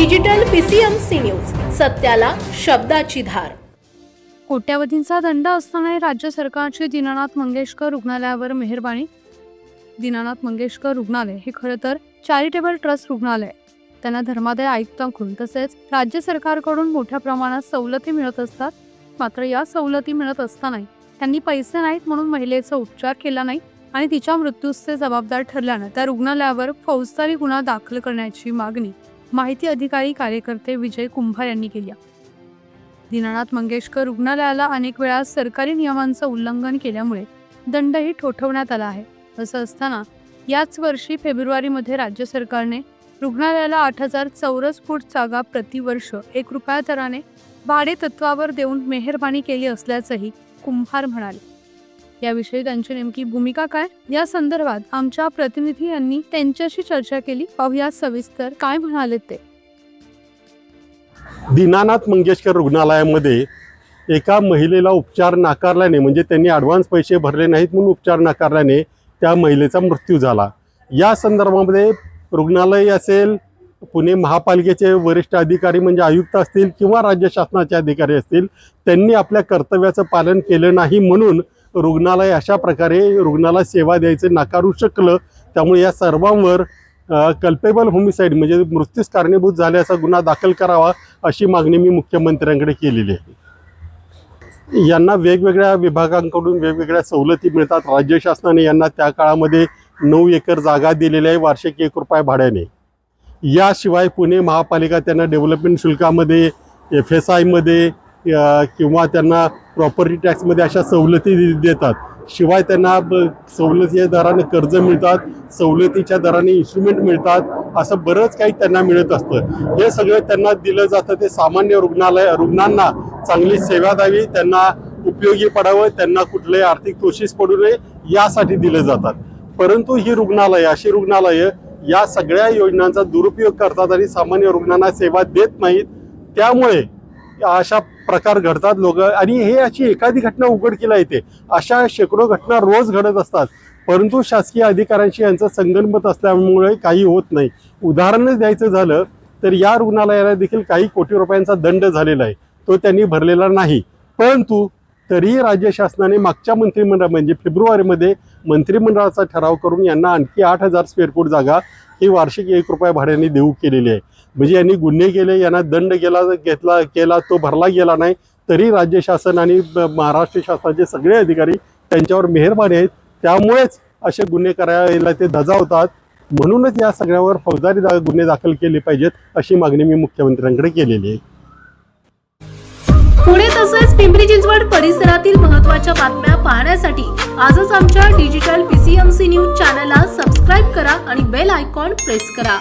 Digital PCMC news सत्याला शब्दाची धार. कोट्यावधींचा दंड असतानाही राज्य सरकारची दीनानाथ मंगेशकर रुग्णालयावर मेहरबानी. दीनानाथ मंगेशकर रुग्णालय हे खरं तर चॅरिटेबल ट्रस्ट रुग्णालय. त्यांना धर्मादाय आयुक्तांकडून तसेच राज्य सरकारकडून मोठ्या प्रमाणात सवलती मिळत असतात. मात्र या सवलती मिळत असतानाही त्यांनी पैसे नाहीत म्हणून महिलेचा उपचार केला नाही आणि तिच्या मृत्यूचे जबाबदार ठरल्यानं त्या रुग्णालयावर फौजदारी गुन्हा दाखल करण्याची मागणी माहिती अधिकारी कार्यकर्ते विजय कुंभार यांनी केली आहे. दीनानाथ मंगेशकर रुग्णालयाला अनेक वेळा सरकारी नियमांचं उल्लंघन केल्यामुळे दंडही ठोठवण्यात आला आहे असं असताना याच वर्षी फेब्रुवारीमध्ये राज्य सरकारने रुग्णालयाला आठ हजार चौरस फूट जागा प्रतिवर्ष एक रुपया दराने भाडे तत्वावर देऊन मेहरबानी केली असल्याचंही कुंभार म्हणाले याविषयी त्यांची नेमकी भूमिका काय? या संदर्भात आमच्या प्रतिनिधी यांनी त्यांच्याशी चर्चा केली. पाहूया सविस्तर काय म्हणाले ते. दीनानाथ मंगेशकर रुग्णालयामध्ये एका महिलेला उपचार नाकारल्याने म्हणजे त्यांनी ॲडव्हान्स पैसे भरले नाहीत म्हणून उपचार नाकारल्याने त्या महिलेचा मृत्यू झाला. या संदर्भामध्ये रुग्णालय असेल पुणे महापालिकेचे वरिष्ठ अधिकारी म्हणजे आयुक्त असतील किंवा राज्य शासनाचे अधिकारी असतील त्यांनी आपल्या कर्तव्याचं पालन केलं नाही म्हणून रुग्णालय अशा प्रकारे रुग्णाला सेवा द्यायचं नाकारू शकलं त्यामुळे या सर्वांवर कल्पेबल होमिसाईड म्हणजे मृत्यूस कारणीभूत झाल्याचा गुन्हा दाखल करावा अशी मागणी मी मुख्यमंत्र्यांकडे केलेली आहे. यांना वेगवेगळ्या विभागांकडून वेगवेगळ्या सवलती मिळतात. राज्य शासनाने यांना त्या काळामध्ये नऊ एकर जागा दिलेली आहे वार्षिक एक रुपया भाड्याने. याशिवाय पुणे महापालिका त्यांना डेव्हलपमेंट शुल्कामध्ये एफ एस आयमध्ये किंवा त्यांना प्रॉपर्टी टॅक्समध्ये अशा सवलती देतात. शिवाय त्यांना ब- सवलतीच्या दराने कर्ज मिळतात सवलतीच्या दराने इन्स्ट्रुमेंट मिळतात असं बरंच काही त्यांना मिळत असतं. हे सगळं त्यांना दिलं जातं. ते सामान्य रुग्णालय रुग्णांना चांगली सेवा द्यावी त्यांना उपयोगी पडावं त्यांना कुठलंही आर्थिक तोशीस पडू नये यासाठी दिलं जातात. परंतु ही रुग्णालय अशी रुग्णालयं या सगळ्या योजनांचा दुरुपयोग करतात आणि सामान्य रुग्णांना सेवा देत नाहीत. त्यामुळे अशा प्रकार घडतात लोक. आणि हे अशी एखादी घटना उघडकीला येते अशा शेकडो घटना रोज घडत असतात. परंतु शासकीय अधिकाऱ्यांशी यांचं संगनमत असल्यामुळे काही होत नाही. उदाहरणच द्यायचं झालं तर या रुग्णालयाला देखील काही कोटी रुपयांचा दंड झालेला आहे. तो त्यांनी भरलेला नाही. परंतु तरीही राज्य शासनाने मागच्या मंत्रिमंडळ म्हणजे फेब्रुवारीमध्ये मंत्रिमंडळाचा ठराव करून यांना आणखी आठ हजार स्क्वेअर फूट जागा ही वार्षिक एक रुपया भाड्याने देऊ केलेली आहे. म्हणजे यांनी गुन्हे केले यांना दंड केला घेतला केला तो भरला गेला नाही तरी राज्य शासन आणि महाराष्ट्र शासनाचे सगळे अधिकारी त्यांच्यावर मेहरबानी आहेत. त्यामुळेच असे गुन्हे करायला ते धजावतात. म्हणूनच या सगळ्यावर फौजदारी दा- गुन्हे दाखल केले पाहिजेत अशी मागणी मी मुख्यमंत्र्यांकडे केलेली आहे. पुणे तसेच पिंपरी चिंचवड परिसरातील महत्त्वाच्या बातम्या पाहण्यासाठी आजच आमच्या डिजिटल पीसीएमसी न्यूज चॅनलला सबस्क्राईब करा आणि बेल आयकॉन प्रेस करा.